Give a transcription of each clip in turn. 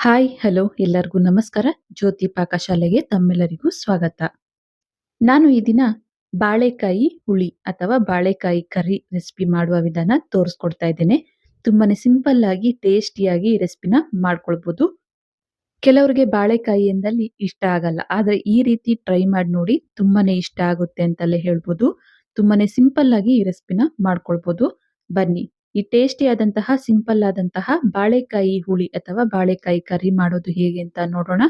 Hi, hello, ಎಲ್ಲರಿಗೂ ನಮಸ್ಕಾರ. ಜ್ಯೋತಿ ಪಾಕಶಾಲೆಗೆ ತಮ್ಮೆಲ್ಲರಿಗೂ ಸ್ವಾಗತ. ನಾನು ಈ ದಿನ ಬಾಳೆಕಾಯಿ ಹುಳಿ ಅಥವಾ ಬಾಳೆಕಾಯಿ ಕರಿ ರೆಸಿಪಿ ಮಾಡುವ ವಿಧಾನ ತೋರಿಸ್ಕೊಡ್ತಾ ಇದ್ದೇನೆ. ತುಂಬಾನೇ ಸಿಂಪಲ್ ಆಗಿ ಟೇಸ್ಟಿಯಾಗಿ ಈ ರೆಸಿಪಿನ ಮಾಡ್ಕೊಳ್ಬಹುದು ಕೆಲವರಿಗೆ ಬಾಳೆಕಾಯಿ ಎಂದಲ್ಲಿ ಇಷ್ಟ ಆಗಲ್ಲ. ಆದ್ರೆ ಈ ರೀತಿ ಟ್ರೈ ಮಾಡಿ ನೋಡಿ ತುಂಬಾನೇ ಇಷ್ಟ ಆಗುತ್ತೆ ಅಂತಲೇ ಹೇಳ್ಬೋದು. ತುಂಬಾನೇ ಸಿಂಪಲ್ ಆಗಿ ಈ ರೆಸಿಪಿನ ಮಾಡ್ಕೊಳ್ಬಹುದು ಬನ್ನಿ. ಈ ಟೇಸ್ಟಿ ಆದಂತಹ ಸಿಂಪಲ್ ಆದಂತಹ ಬಾಳೆಕಾಯಿ ಹುಳಿ ಅಥವಾ ಬಾಳೆಕಾಯಿ ಕರಿ ಮಾಡೋದು ಹೇಗೆ ಅಂತ ನೋಡೋಣ.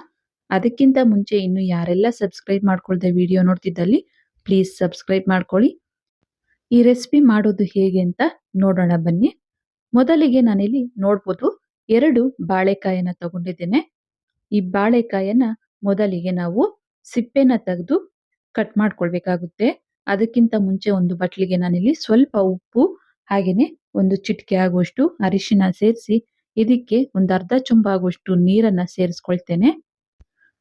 ಅದಕ್ಕಿಂತ ಮುಂಚೆ ಇನ್ನು ಯಾರೆಲ್ಲ ಸಬ್ಸ್ಕ್ರೈಬ್ ಮಾಡ್ಕೊಳ್ದೆ ವಿಡಿಯೋ ನೋಡ್ತಿದ್ದಲ್ಲಿ ಪ್ಲೀಸ್ ಸಬ್ಸ್ಕ್ರೈಬ್ ಮಾಡ್ಕೊಳ್ಳಿ. ಈ ರೆಸಿಪಿ ಮಾಡೋದು ಹೇಗೆ ಅಂತ ನೋಡೋಣ ಬನ್ನಿ. ಮೊದಲಿಗೆ ನಾನಿಲ್ಲಿ ನೋಡ್ಬೋದು ಎರಡು ಬಾಳೆಕಾಯನ್ನ ತಗೊಂಡಿದ್ದೇನೆ. ಈ ಬಾಳೆಕಾಯನ್ನ ಮೊದಲಿಗೆ ನಾವು ಸಿಪ್ಪೆನ ತೆಗೆದು ಕಟ್ ಮಾಡ್ಕೊಳ್ಬೇಕಾಗುತ್ತೆ. ಅದಕ್ಕಿಂತ ಮುಂಚೆ ಒಂದು ಬಟ್ಲಿಗೆ ನಾನಿಲ್ಲಿ ಸ್ವಲ್ಪ ಉಪ್ಪು ಹಾಗೇನೆ ಒಂದು ಚಿಟಿಕೆ ಆಗುವಷ್ಟು ಅರಿಶಿನ ಸೇರಿಸಿ, ಇದಕ್ಕೆ ಒಂದು ಅರ್ಧ ಚುಂಬ ಆಗುವಷ್ಟು ನೀರನ್ನ ಸೇರಿಸ್ಕೊಳ್ತೇನೆ.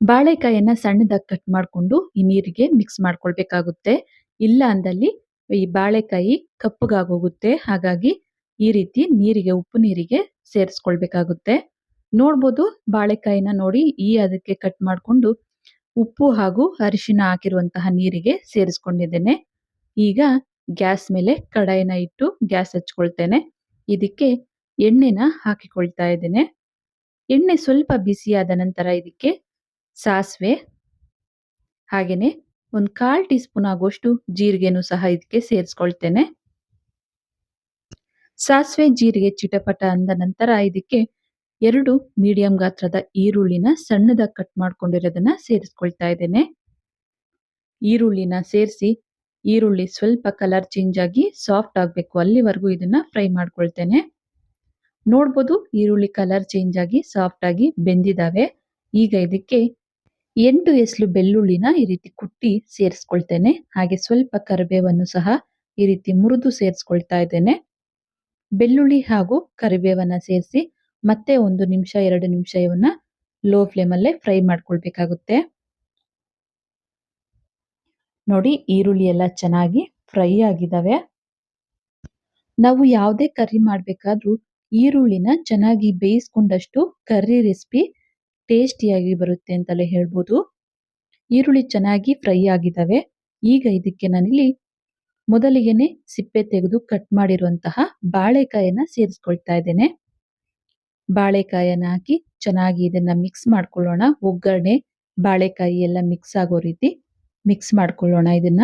ಬಾಳೆಕಾಯಿಯನ್ನ ಸಣ್ಣದಾಗಿ ಕಟ್ ಮಾಡಿಕೊಂಡು ಈ ನೀರಿಗೆ ಮಿಕ್ಸ್ ಮಾಡ್ಕೊಳ್ಬೇಕಾಗುತ್ತೆ. ಇಲ್ಲ ಅಂದಲ್ಲಿ ಈ ಬಾಳೆಕಾಯಿ ಕಪ್ಪಗಾಗೋಗುತ್ತೆ. ಹಾಗಾಗಿ ಈ ರೀತಿ ನೀರಿಗೆ, ಉಪ್ಪು ನೀರಿಗೆ ಸೇರಿಸ್ಕೊಳ್ಬೇಕಾಗುತ್ತೆ. ನೋಡ್ಬೋದು ಬಾಳೆಕಾಯಿನ ನೋಡಿ ಈ ಅದಕ್ಕೆ ಕಟ್ ಮಾಡಿಕೊಂಡು ಉಪ್ಪು ಹಾಗೂ ಅರಿಶಿನ ಹಾಕಿರುವಂತಹ ನೀರಿಗೆ ಸೇರಿಸ್ಕೊಂಡಿದ್ದೇನೆ. ಈಗ ಗ್ಯಾಸ್ ಮೇಲೆ ಕಡಾಯಿನ ಇಟ್ಟು ಗ್ಯಾಸ್ ಹಚ್ಕೊಳ್ತೇನೆ. ಇದಕ್ಕೆ ಎಣ್ಣೆನ ಹಾಕಿಕೊಳ್ತಾ ಇದ್ದೇನೆ. ಎಣ್ಣೆ ಸ್ವಲ್ಪ ಬಿಸಿಯಾದ ನಂತರ ಇದಕ್ಕೆ ಸಾಸಿವೆ ಹಾಗೆಯೇ ಒಂದು ಕಾಲು ಟೀ ಸ್ಪೂನ್ ಆಗುವಷ್ಟು ಜೀರಿಗೆನೂ ಸಹ ಇದಕ್ಕೆ ಸೇರಿಸ್ಕೊಳ್ತೇನೆ. ಸಾಸಿವೆ ಜೀರಿಗೆ ಚಿಟಪಟ ಅಂದ ನಂತರ ಇದಕ್ಕೆ ಎರಡು ಮೀಡಿಯಂ ಗಾತ್ರದ ಈರುಳ್ಳಿನ ಸಣ್ಣದಾಗಿ ಕಟ್ ಮಾಡ್ಕೊಂಡಿರೋದನ್ನ ಸೇರಿಸ್ಕೊಳ್ತಾ ಇದ್ದೇನೆ. ಈರುಳ್ಳಿನ ಸೇರಿಸಿ ಈರುಳ್ಳಿ ಸ್ವಲ್ಪ ಕಲರ್ ಚೇಂಜ್ ಆಗಿ ಸಾಫ್ಟ್ ಆಗಬೇಕು. ಅಲ್ಲಿವರೆಗೂ ಇದನ್ನ ಫ್ರೈ ಮಾಡ್ಕೊಳ್ತೇನೆ. ನೋಡ್ಬೋದು ಈರುಳ್ಳಿ ಕಲರ್ ಚೇಂಜ್ ಆಗಿ ಸಾಫ್ಟ್ ಆಗಿ ಬೆಂದಿದ್ದಾವೆ ಈಗ ಇದಕ್ಕೆ ಎಂಟು ಎಸ್ಲು ಬೆಳ್ಳುಳ್ಳಿನ ಈ ರೀತಿ ಕುಟ್ಟಿ ಸೇರಿಸ್ಕೊಳ್ತೇನೆ. ಹಾಗೆ ಸ್ವಲ್ಪ ಕರಿಬೇವನ್ನು ಸಹ ಈ ರೀತಿ ಮುರಿದು ಸೇರಿಸ್ಕೊಳ್ತಾ ಇದ್ದೇನೆ. ಬೆಳ್ಳುಳ್ಳಿ ಹಾಗೂ ಕರಿಬೇವನ್ನ ಸೇರಿಸಿ ಮತ್ತೆ ಒಂದು ನಿಮಿಷ, ಎರಡು ನಿಮಿಷ ಇವನ್ನ ಲೋ ಫ್ಲೇಮಲ್ಲೇ ಫ್ರೈ ಮಾಡ್ಕೊಳ್ಬೇಕಾಗುತ್ತೆ. ನೋಡಿ ಈರುಳ್ಳಿ ಎಲ್ಲ ಚೆನ್ನಾಗಿ ಫ್ರೈ ಆಗಿದಾವೆ. ನಾವು ಯಾವುದೇ ಕರಿ ಮಾಡಬೇಕಾದ್ರೂ ಈರುಳ್ಳಿನ ಚೆನ್ನಾಗಿ ಬೇಯಿಸ್ಕೊಂಡಷ್ಟು ಕರಿ ರೆಸಿಪಿ ಟೇಸ್ಟಿಯಾಗಿ ಬರುತ್ತೆ ಅಂತಲೇ ಹೇಳ್ಬೋದು. ಈರುಳ್ಳಿ ಚೆನ್ನಾಗಿ ಫ್ರೈ ಆಗಿದ್ದಾವೆ ಈಗ ಇದಕ್ಕೆ ನಾನಿಲ್ಲಿ ಮೊದಲಿಗೆನೆ ಸಿಪ್ಪೆ ತೆಗೆದು ಕಟ್ ಮಾಡಿರುವಂತಹ ಬಾಳೆಕಾಯನ್ನ ಸೇರಿಸ್ಕೊಳ್ತಾ ಇದ್ದೇನೆ. ಬಾಳೆಕಾಯನ್ನ ಹಾಕಿ ಚೆನ್ನಾಗಿ ಇದನ್ನ ಮಿಕ್ಸ್ ಮಾಡ್ಕೊಳ್ಳೋಣ. ಒಗ್ಗರಣೆ, ಬಾಳೆಕಾಯಿ ಎಲ್ಲ ಮಿಕ್ಸ್ ಆಗೋ ರೀತಿ. ಮಿಕ್ಸ್ ಮಾಡ್ಕೊಳ್ಳೋಣ ಇದನ್ನ.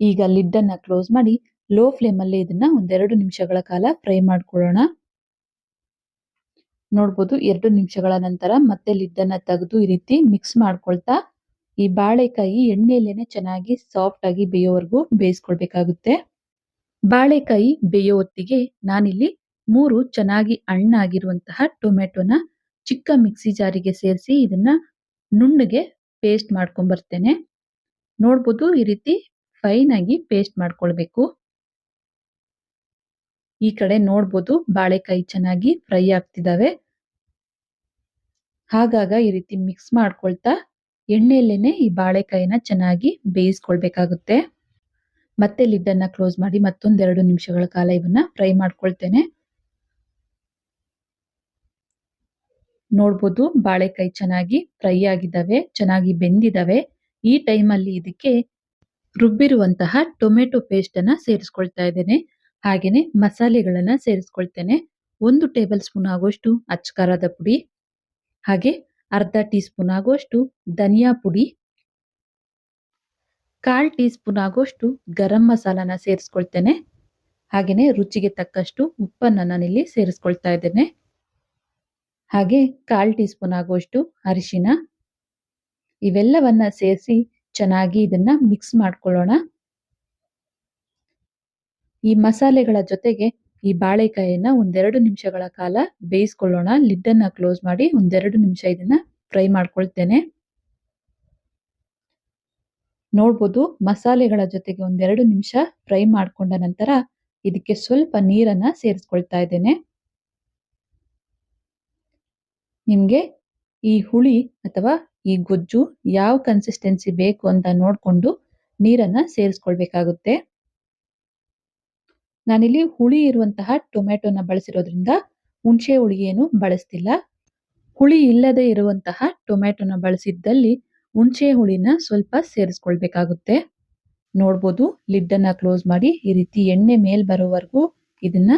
ಈಗ ಲಿಡ್ ಅನ್ನ ಕ್ಲೋಸ್ ಮಾಡಿ ಲೋ ಫ್ಲೇಮ್ ಅಲ್ಲಿ ಇದನ್ನ ಒಂದೆರಡು ನಿಮಿಷಗಳ ಕಾಲ ಫ್ರೈ ಮಾಡ್ಕೊಳ್ಳೋಣ. ನೋಡ್ಬೋದು ಎರಡು ನಿಮಿಷಗಳ ನಂತರ ಮತ್ತೆ ಲಿಡ್ ಅನ್ನ ತೆಗೆದು ಈ ರೀತಿ ಮಿಕ್ಸ್ ಮಾಡ್ಕೊಳ್ತಾ ಈ ಬಾಳೆಕಾಯಿ ಎಣ್ಣೆಯಲ್ಲೇನೆ ಚೆನ್ನಾಗಿ ಸಾಫ್ಟ್ ಆಗಿ ಬೇಯೋವರೆಗೂ ಬೇಯಿಸ್ಕೊಳ್ಬೇಕಾಗುತ್ತೆ. ಬಾಳೆಕಾಯಿ ಬೇಯೋ ಹೊತ್ತಿಗೆ ನಾನಿಲ್ಲಿ ಮೂರು ಚೆನ್ನಾಗಿ ಹಣ್ಣಾಗಿರುವಂತಹ ಟೊಮೆಟೊನ ಚಿಕ್ಕ ಮಿಕ್ಸಿ ಜಾರಿಗೆ ಸೇರಿಸಿ ಇದನ್ನ ನುಣ್ಣಗೆ ಪೇಸ್ಟ್ ಮಾಡ್ಕೊಂಡ್ ಬರ್ತೇನೆ. ನೋಡ್ಬೋದು ಈ ರೀತಿ ಫೈನ್ ಆಗಿ ಪೇಸ್ಟ್ ಮಾಡ್ಕೊಳ್ಬೇಕು. ಈ ಕಡೆ ನೋಡ್ಬೋದು ಬಾಳೆಕಾಯಿ ಚೆನ್ನಾಗಿ ಫ್ರೈ ಆಗ್ತಿದಾವೆ. ಹಾಗಾಗ ಈ ರೀತಿ ಮಿಕ್ಸ್ ಮಾಡ್ಕೊಳ್ತಾ ಎಣ್ಣೆಯಲ್ಲೇನೆ ಈ ಬಾಳೆಕಾಯಿನ ಚೆನ್ನಾಗಿ ಬೇಯಿಸ್ಕೊಳ್ಬೇಕಾಗುತ್ತೆ. ಮತ್ತೆ ಲಿಡ್ ಅನ್ನ ಕ್ಲೋಸ್ ಮಾಡಿ ಮತ್ತೊಂದೆರಡು ನಿಮಿಷಗಳ ಕಾಲ ಇವನ್ನ ಫ್ರೈ ಮಾಡ್ಕೊಳ್ತೇನೆ. ನೋಡ್ಬೋದು. ಬಾಳೆಕಾಯಿ ಚೆನ್ನಾಗಿ ಫ್ರೈ ಆಗಿದ್ದಾವೆ, ಚೆನ್ನಾಗಿ ಬೆಂದಿದಾವೆ ಈ ಟೈಮ್ ಅಲ್ಲಿ ಇದಕ್ಕೆ ರುಬ್ಬಿರುವಂತಹ ಟೊಮೆಟೊ ಪೇಸ್ಟ್ ಅನ್ನ ಸೇರಿಸ್ಕೊಳ್ತಾ ಇದ್ದೇನೆ. ಹಾಗೇನೆ ಮಸಾಲೆಗಳನ್ನ ಸೇರಿಸ್ಕೊಳ್ತೇನೆ. ಒಂದು ಟೇಬಲ್ ಸ್ಪೂನ್ ಆಗುವಷ್ಟು ಅಚ್ಕಾರದ ಪುಡಿ, ಹಾಗೆ ಅರ್ಧ ಟೀ ಸ್ಪೂನ್ ಆಗುವಷ್ಟು ಧನಿಯಾ ಪುಡಿ, ಕಾಲ್ ಟೀ ಸ್ಪೂನ್ ಆಗುವಷ್ಟು ಗರಂ ಮಸಾಲಾನ ಸೇರಿಸ್ಕೊಳ್ತೇನೆ. ಹಾಗೇನೆ ರುಚಿಗೆ ತಕ್ಕಷ್ಟು ಉಪ್ಪನ್ನ ನಾನಿಲ್ಲಿ ಸೇರಿಸ್ಕೊಳ್ತಾ ಇದ್ದೇನೆ. ಹಾಗೆ ಕಾಲ್ ಟೀ ಸ್ಪೂನ್ ಆಗುವಷ್ಟು ಅರಿಶಿನ. ಇವೆಲ್ಲವನ್ನ ಸೇರಿಸಿ ಚೆನ್ನಾಗಿ ಇದನ್ನ ಮಿಕ್ಸ್ ಮಾಡ್ಕೊಳ್ಳೋಣ. ಈ ಮಸಾಲೆಗಳ ಜೊತೆಗೆ ಈ ಬಾಳೆಕಾಯಿಯನ್ನ ಒಂದೆರಡು ನಿಮಿಷಗಳ ಕಾಲ ಬೇಯಿಸ್ಕೊಳ್ಳೋಣ. ಲಿಡ್ ಅನ್ನ ಕ್ಲೋಸ್ ಮಾಡಿ ಒಂದೆರಡು ನಿಮಿಷ ಇದನ್ನ ಫ್ರೈ ಮಾಡ್ಕೊಳ್ತೇನೆ. ನೋಡ್ಬೋದು ಮಸಾಲೆಗಳ ಜೊತೆಗೆ ಒಂದೆರಡು ನಿಮಿಷ ಫ್ರೈ ಮಾಡ್ಕೊಂಡ ನಂತರ ಇದಕ್ಕೆ ಸ್ವಲ್ಪ ನೀರನ್ನ ಸೇರಿಸ್ಕೊಳ್ತಾ ಇದ್ದೇನೆ. ನಿಮ್ಗೆ ಈ ಹುಳಿ ಅಥವಾ ಈ ಗೊಜ್ಜು ಯಾವ ಕನ್ಸಿಸ್ಟೆನ್ಸಿ ಬೇಕು ಅಂತ ನೋಡ್ಕೊಂಡು ನೀರನ್ನ ಸೇರಿಸ್ಕೊಳ್ಬೇಕಾಗುತ್ತೆ. ನಾನಿಲ್ಲಿ ಹುಳಿ ಇರುವಂತಹ ಟೊಮೆಟೊನ ಬಳಸಿರೋದ್ರಿಂದ ಹುಣಸೆ ಹುಳಿ ಏನು ಬಳಸ್ತಿಲ್ಲ. ಹುಳಿ ಇಲ್ಲದೆ ಇರುವಂತಹ ಟೊಮ್ಯಾಟೊನ ಬಳಸಿದ್ದಲ್ಲಿ ಹುಣಸೆ ಹುಳಿನ ಸ್ವಲ್ಪ ಸೇರಿಸ್ಕೊಳ್ಬೇಕಾಗುತ್ತೆ. ನೋಡ್ಬೋದು, ಲಿಡ್ಡನ್ನು ಕ್ಲೋಸ್ ಮಾಡಿ ಈ ರೀತಿ ಎಣ್ಣೆ ಮೇಲ್ ಬರೋವರೆಗೂ ಇದನ್ನ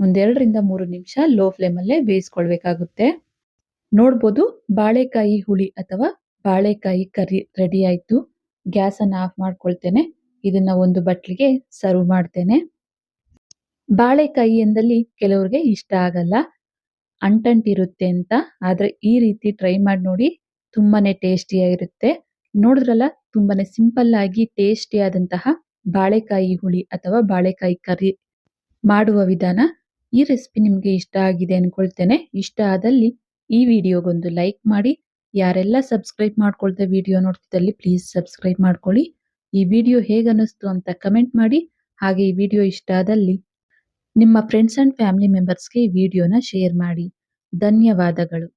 ಒಂದೆರಡರಿಂದ ಮೂರು ನಿಮಿಷ ಲೋ ಫ್ಲೇಮಲ್ಲೇ ಬೇಯಿಸ್ಕೊಳ್ಬೇಕಾಗುತ್ತೆ. ನೋಡ್ಬೋದು. ಬಾಳೆಕಾಯಿ ಹುಳಿ ಅಥವಾ ಬಾಳೆಕಾಯಿ ಕರಿ ರೆಡಿ ಆಯ್ತು. ಗ್ಯಾಸ್ ಅನ್ನ ಆಫ್ ಮಾಡ್ಕೊಳ್ತೇನೆ. ಇದನ್ನ ಒಂದು ಬಟ್ಲಿಗೆ ಸರ್ವ್ ಮಾಡ್ತೇನೆ. ಬಾಳೆಕಾಯಿ ಎಂದಲ್ಲಿ ಕೆಲವ್ರಿಗೆ ಇಷ್ಟ ಆಗಲ್ಲ. ಅಂಟಂಟಿರುತ್ತೆ ಅಂತ. ಆದರೆ ಈ ರೀತಿ ಟ್ರೈ ಮಾಡಿ ನೋಡಿ ತುಂಬಾನೇ ಟೇಸ್ಟಿಯಾಗಿರುತ್ತೆ ನೋಡಿದ್ರಲ್ಲ, ತುಂಬಾನೇ ಸಿಂಪಲ್ ಆಗಿ ಟೇಸ್ಟಿಯಾದಂತಹ ಬಾಳೆಕಾಯಿ ಹುಳಿ ಅಥವಾ ಬಾಳೆಕಾಯಿ ಕರಿ ಮಾಡುವ ವಿಧಾನ ಈ ರೆಸಿಪಿ ನಿಮಗೆ ಇಷ್ಟ ಆಗಿದೆ ಅನ್ಕೊಳ್ತೇನೆ. ಇಷ್ಟ ಆದಲ್ಲಿ ಈ ವಿಡಿಯೋಗೊಂದು ಲೈಕ್ ಮಾಡಿ. ಯಾರೆಲ್ಲ ಸಬ್ಸ್ಕ್ರೈಬ್ ಮಾಡ್ಕೊಳ್ದೆ ವಿಡಿಯೋ ನೋಡ್ತಿದ್ದಲ್ಲಿ ಪ್ಲೀಸ್ ಸಬ್ಸ್ಕ್ರೈಬ್ ಮಾಡ್ಕೊಳ್ಳಿ. ಈ ವಿಡಿಯೋ ಹೇಗನ್ನಿಸ್ತು ಅಂತ ಕಮೆಂಟ್ ಮಾಡಿ. ಹಾಗೆ ಈ ವಿಡಿಯೋ ಇಷ್ಟ ಆದಲ್ಲಿ ನಿಮ್ಮ ಫ್ರೆಂಡ್ಸ್ ಅಂಡ್ ಫ್ಯಾಮಿಲಿ ಮೆಂಬರ್ಸ್ಗೆ ಈ ವಿಡಿಯೋನ ಶೇರ್ ಮಾಡಿ. ಧನ್ಯವಾದಗಳು.